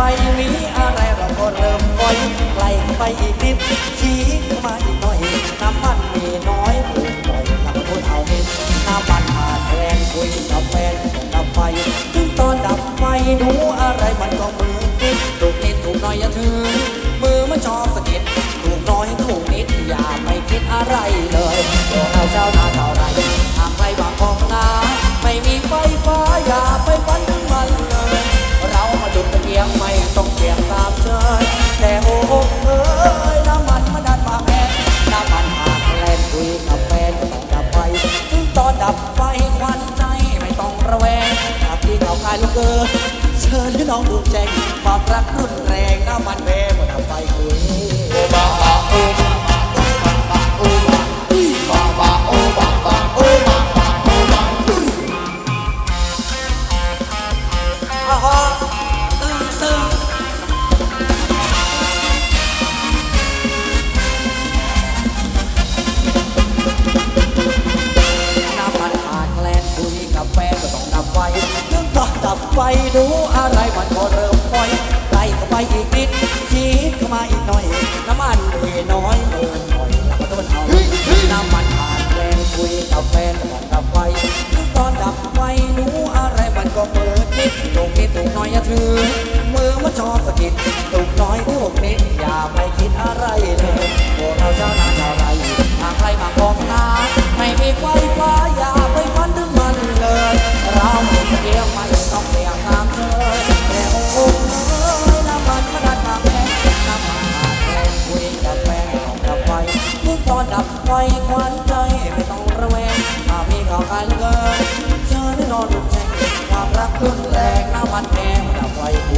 ไปมีอะไรเราก็เริ่มคอยไกลไปอีกนิดชี้มาอีกหน่อยน้ำมันมีน้อยเพื่อย เก่ากายลูกเชิญให้น้องดูแจงความรักรุนแรงน้ำมันแม่มาทำไปคุย ไฟดูอะไรมันก็เริ่มปล่อยไล่เข้าไปอีกนิดชีดเข้ามาอีกหน่อย น้ำมันเหลือน้อยเมินหน่อยแล้วก็โดนเอาน้ำมันขาดแคลนคุยกับแฟนก็ต้องดับไฟนึกตอนดับไฟดูอะไรมันก็เปิดนิดตรงนี้ถูกหน่อยอย่าถือมือมันชอบสะกิดตุกน้อยทุกนิดอย่าไปคิดอะไรเลยพวกเราเจ้านาเจ้าไกตอนดับไฟควันใจไม่ต้องระแวงถ้ามีข่าวการเกินเชิญนอนหลุดแจ้งความรักรุนแรงน้ำมันแดงดับไฟหัว